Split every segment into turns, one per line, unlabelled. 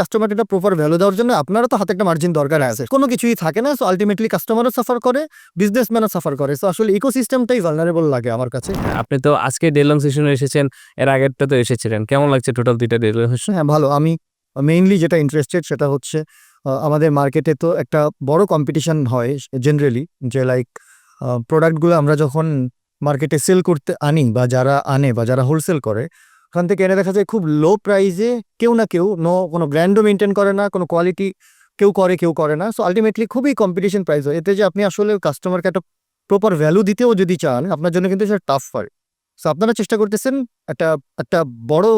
Customer এটা proper value দেওয়ার জন্য আপনারও তো হাতে একটা মার্জিন দরকার আছে। কোনো কিছুই থাকে না সো আলটিমেটলি কাস্টমারও সাফার করে বিজনেসম্যানও সাফার করে। সো আসলে ইকোসিস্টেমটাই ভালনারেবল লাগে আমার কাছে।
আপনি তো আজকে ডেলং সেশনে এসেছেন এর আগেরটা তো এসেছিলেন। কেমন লাগছে টোটাল দুইটা ডেলং সেশন
হ্যাঁ ভালো। আমি মেইনলি যেটা ইন্টারেস্টেড সেটা হচ্ছে আমাদের মার্কেটে তো একটা বড় কম্পিটিশন হয় জেনারেলি যে লাইক প্রোডাক্টগুলো আমরা যখন মার্কেটে সেল করতে আনি বা যারা আনে বা যারা হোলসেল করে ওখান থেকে এনে দেখা যায় খুব লো প্রাইসে কেউ না কেউ নো কোনো ব্র্যান্ডও মেনটেন করে না, কোনো কোয়ালিটি কেউ করে কেউ করে না। সো আলটিমেটলি খুবই কম্পিটিশন প্রাইস হয়। এতে যে আপনি আসলে কাস্টমারকে একটা প্রপার ভ্যালু দিতেও যদি চান, আপনার জন্য কিন্তু সেটা টাফ হয়। সো আপনারা চেষ্টা করতেছেন একটা একটা বড়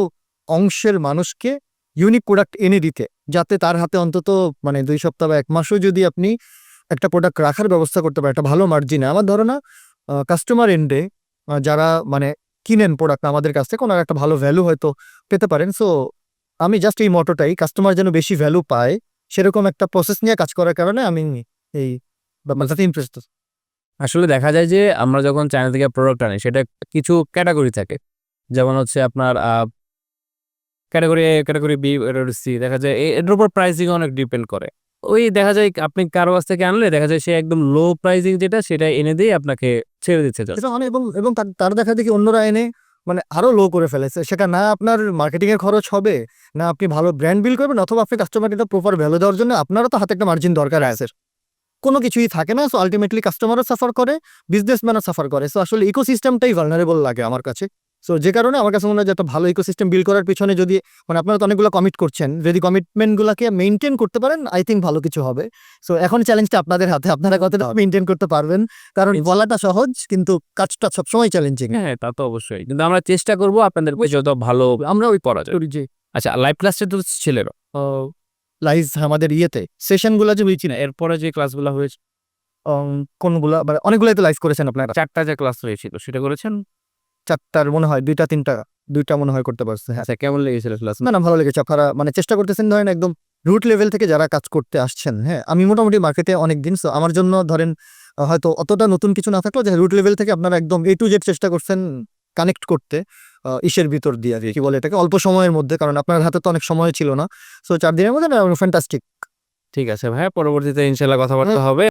অংশের মানুষকে ইউনিক প্রোডাক্ট এনে দিতে, যাতে তার হাতে অন্তত মানে দুই সপ্তাহ বা এক মাসও যদি আপনি একটা প্রোডাক্ট রাখার ব্যবস্থা করতে পারেন, একটা ভালো মার্জিনে আমার ধারণা কাস্টমার এন্ডে যারা মানে কিনেন প্রোডাক্ট আমাদের কাছ থেকে, ওনারা একটা ভালো ভ্যালু হয়তো পেতে পারেন। সো আমি জাস্ট এই মটোটাই কাস্টমার যেন বেশি ভ্যালু পায়, সেরকম একটা প্রসেস নিয়ে কাজ করার কারণে আমি এই ব্যাপারটাতে ইন্টারেস্ট
আসলে দেখা যায় যে, আমরা যখন চায়না থেকে প্রোডাক্ট আনি, সেটা কিছু ক্যাটাগরি থাকে। যেমন হচ্ছে আপনার category A category B C দেখা যায় এটার উপর প্রাইসিং অনেক ডিপেন্ড করে। ওই দেখা যায় আপনি কারও কাছ থেকে আনলে, দেখা যায় সে একদম লো প্রাইসিং যেটা, সেটা এনে দিয়ে আপনাকে ছেড়ে দিচ্ছে
সেটা অনেক এবং এবং তার- দেখা দেখি অন্যরা এনে মানে আরও লো করে ফেলেছে। সেটা না আপনার মার্কেটিং এর খরচ হবে, না আপনি ভালো ব্র্যান্ড বিল করবেন, অথবা আপনি কাস্টমার এটা প্রপার ভ্যালু দেওয়ার জন্য আপনারও তো হাতে একটা মার্জিন দরকার আছে। কোনো কিছুই থাকে না সো আলটিমেটলি কাস্টমারও সাফার করে বিজনেসম্যানও সাফার করে। সো আসলে ইকোসিস্টেমটাই ভালনারেবল লাগে আমার কাছে। সো যে কারণে আমার কাছে মনে হয় যে একটা ভালো ইকোসিস্টেম বিল করার পিছনে যদি মানে আপনারা তো অনেকগুলো কমিট করছেন যদি কমিটমেন্টগুলোকে মেনটেন করতে পারেন আই থিঙ্ক ভালো কিছু হবে। সো এখন চ্যালেঞ্জটা আপনাদের হাতে আপনারা কতটা মেনটেন করতে পারবেন? কারণ বলাটা সহজ কিন্তু কাজটা সবসময় চ্যালেঞ্জিং
হ্যাঁ তা তো অবশ্যই। কিন্তু আমরা চেষ্টা করব আপনাদের যত ভালো
আমরা ওই
করা যায়। আচ্ছা লাইভ ক্লাসটা তো ছিল
লাইভ আমাদের ইয়েতে। সেশনগুলো যে বলছি না
এরপরে যে ক্লাসগুলো হয়েছে
কোনগুলা? মানে অনেকগুলোই তো লাইভ করেছেন আপনারা।
চারটা যে ক্লাস হয়েছিল সেটা করেছেন?
চারটার মনে হয় দুইটা তিনটা দুইটা মনে হয় করতে পারছে হ্যাঁ।
আচ্ছা কেমন লেগেছিল ক্লাস
না না ভালো লেগেছে। আপনারা মানে চেষ্টা করতেছেন ধরেন একদম রুট লেভেল থেকে যারা কাজ করতে আসছেন হ্যাঁ। আমি মোটামুটি মার্কেটে অনেক দিন so আমার জন্য ধরেন হয়তো অতটা নতুন কিছু না থাকলেও যে রুট লেভেল থেকে আপনারা একদম এ টু জেড চেষ্টা করছেন কানেক্ট করতে ইসের ভিতর দিয়ে আর কি। কি বলে এটাকে? অল্প সময়ের মধ্যে কারণ আপনার হাতে তো অনেক সময় ছিল না। সো চার দিনের মধ্যে ফ্যান্টাস্টিক
ঠিক আছে ভাই পরবর্তীতে ইনশাল্লাহ কথাবার্তা হবে।